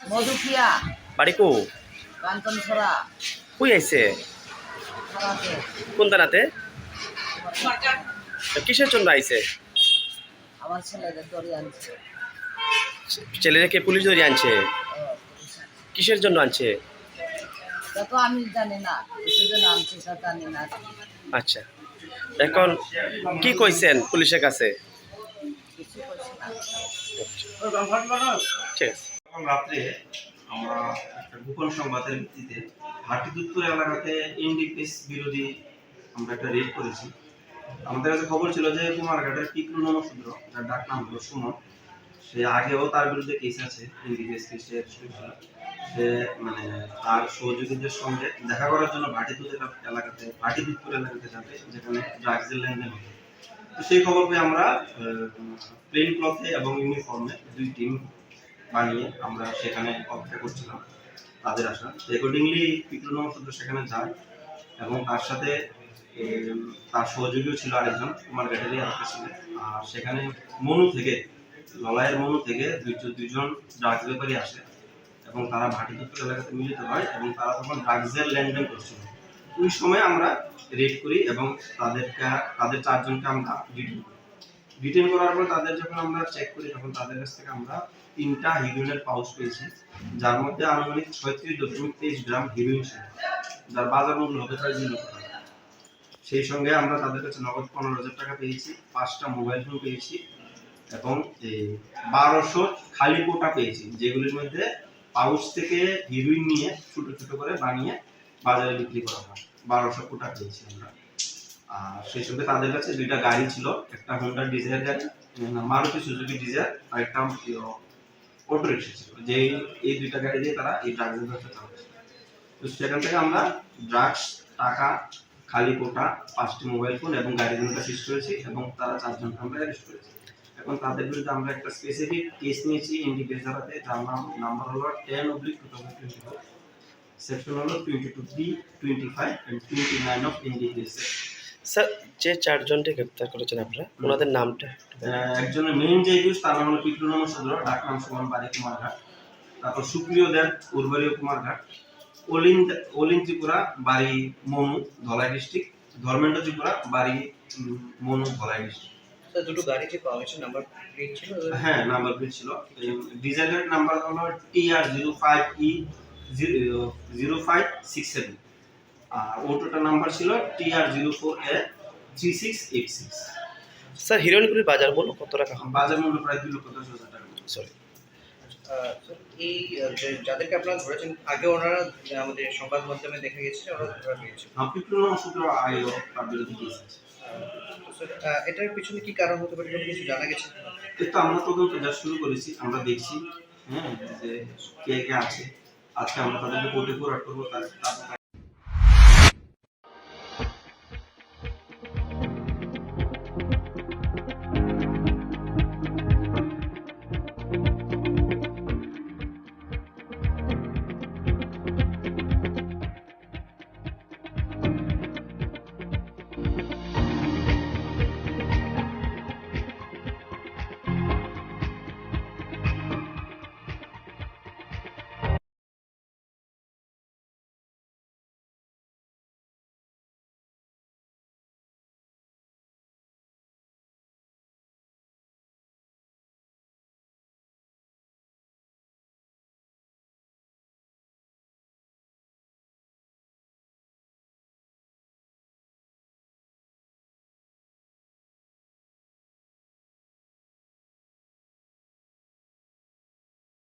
মধুকিয়া। বাড়ি কো কাঞ্চন ছড়া কই আইছে? কোন দানাতে কিসের জন্য আইছে? আমার ছেলেদের আনছে। ছেলেদেরকে পুলিশ ধরে আনছে? কিসের জন্য আনছে? তো আমি জানি না জন আনছে তা জানি না। আচ্ছা। এখন কি কইছেন পুলিশের কাছে? ঠিক আছে। রাত্রে আমরা একটা গোপন সংবাদের ভিত্তিতে এলাকাতে বিরোধী আমরা একটা রেড করেছি। আমাদের কাছে খবর ছিল যে কুমারঘাটের নমসূদ্র যার ডাক নাম হলো সুমন, সে আগেও তার বিরুদ্ধে কেস আছে ইন্ডিপেস কেসে সে মানে তার সহযোগীদের সঙ্গে দেখা করার জন্য এলাকাতে এলাকাতে যাবে, যেখানে লেনদেন তো সেই খবর পেয়ে আমরা প্লেন ক্লথে এবং ইউনিফর্মে দুই টিম বানিয়ে আমরা সেখানে অপেক্ষা করছিলাম, তাদের আসা। অ্যাকর্ডিংলি পিকলু নমসূদ্র সেখানে যায় এবং তার সাথে তার সহযোগীও ছিল আরেকজন, কুমার ঘাটেরই আরেকটা ছিলেন আর সেখানে মনু থেকে, ললাইয়ের মনু থেকে দুইজন দুইজন ড্রাগস ব্যাপারী আসে এবং তারা ভাটি ভাটিদত্ত এলাকাতে মিলিত হয় এবং তারা তখন ড্রাগসের লেনদেন করছিল। ওই সময় আমরা রেড করি এবং তাদেরকে, তাদের চারজনকে আমরা ডিটেন করি। ডিটেন করার পর তাদের যখন আমরা চেক করি, তখন তাদের কাছ থেকে আমরা তিনটা হিরোইনের পাউচ পেয়েছি, যার মধ্যে আনুমানিক ছয়ত্রিশ দশমিক তেইশ গ্রাম হিরোইন ছিল, যার বাজার মূল্য হবে প্রায় দুই লক্ষ টাকা। সেই সঙ্গে আমরা তাদের কাছে নগদ পনেরো হাজার টাকা পেয়েছি, পাঁচটা মোবাইল ফোন পেয়েছি এবং এই বারোশো খালি কোটা পেয়েছি, যেগুলির মধ্যে পাউচ থেকে হিরোইন নিয়ে ছোট ছোট করে বানিয়ে বাজারে বিক্রি করা হয়। বারোশো কোটা পেয়েছি আমরা। আর সেই সঙ্গে তাদের কাছে দুইটা গাড়ি ছিল, একটা হোন্ডা ডিজায়ার গাড়ি মারুতি সুজুকি ডিজায়ার আর একটা অটো রিক্সা ছিল। যে এই দুইটা গাড়ি দিয়ে তারা এই ড্রাগসের ব্যবসা চালাচ্ছে তো সেখান থেকে আমরা ড্রাগস টাকা, খালি কোটা, পাঁচটি মোবাইল ফোন এবং দুটো সিজ করেছি এবং তারা চারজনকে আমরা অ্যারেস্ট করেছি। এখন তাদের বিরুদ্ধে আমরা একটা স্পেসিফিক কেস নিয়েছি এনডিপিএস ধারাতে, যার নাম নাম্বার হলো ten oblique two thousand twenty four section হলো twenty two B twenty five and twenty nine of NDPS sir যে চারজনকে গ্রেপ্তার করেছেন আপনারা ওনাদের নামটা একজনের মেইন যে ইউজ তার নাম হলো পিকলু নমসূদ্র ডাক নাম সুমন বাড়ি কুমারঘাট তারপর সুপ্রিয় দেব উর্বারীয় কুমারঘাট অলিন অলিন ত্রিপুরা বাড়ি মনু ধলাই ডিস্ট্রিক্ট ধর্মেন্দ্র ত্রিপুরা বাড়ি মনু ধলাই ডিস্ট্রিক্ট স্যার দুটো গাড়ি যে পাওয়া গেছে নাম্বার প্লেট ছিল? হ্যাঁ নাম্বার প্লেট ছিল। ডিজাইনের নাম্বার হলো TR zero five E zero five six seven আর অটোটার নাম্বার ছিল TR zero four A three six eight six sir হিরোইনগুলির বাজার মূল্য কত টাকা? বাজার মূল্য প্রায় দুই লক্ষ দশ হাজার টাকা। সরি এই যাদেরকে আপনারা ধরেছেন আগে ওনারা আমাদের সংবাদ মাধ্যমে দেখা গেছে যে ওরা ধরা পেয়েছে। পিপুল সূত্র আয়ও তার বিরুদ্ধে কেস আছে। তো স্যার এটার পিছনে কি কারণ হতে পারে কিছু জানা গেছে? কিন্তু আমরা তদন্ত যা শুরু করেছি আমরা দেখছি হ্যাঁ যে কে কে আছে। আজকে আমরা তাদেরকে কোর্টে ফরওয়ার্ড করব তার তারপর